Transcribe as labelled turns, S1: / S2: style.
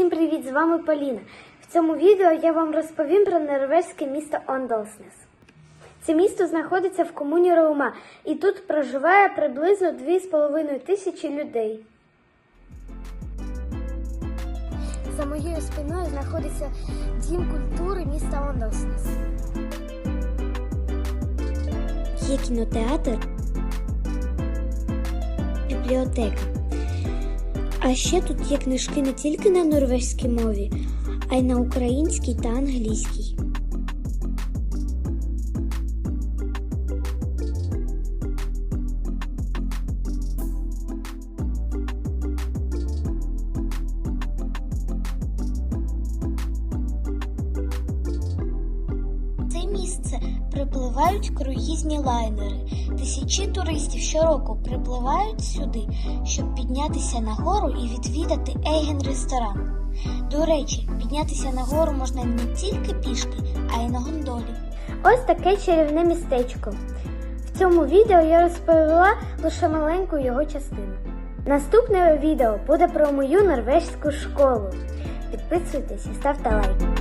S1: Всім привіт! З вами Поліна. В цьому відео я вам розповім про норвезьке місто Ондолснес. Це місто знаходиться в комуні Роума, і тут проживає приблизно 2,5 тисячі людей. За моєю спиною знаходиться дім культури міста Ондолснес. Є кінотеатр, бібліотека. А ще тут є книжки не тільки на норвезькій мові, а й на українській та англійській. Місце припливають круїзні лайнери. Тисячі туристів щороку припливають сюди, щоб піднятися на гору і відвідати Ейген ресторан. До речі, піднятися на гору можна не тільки пішки, а й на гондолі. Ось таке чарівне містечко. В цьому відео я розповіла лише маленьку його частину. Наступне відео буде про мою норвезьку школу. Підписуйтесь і ставте лайк.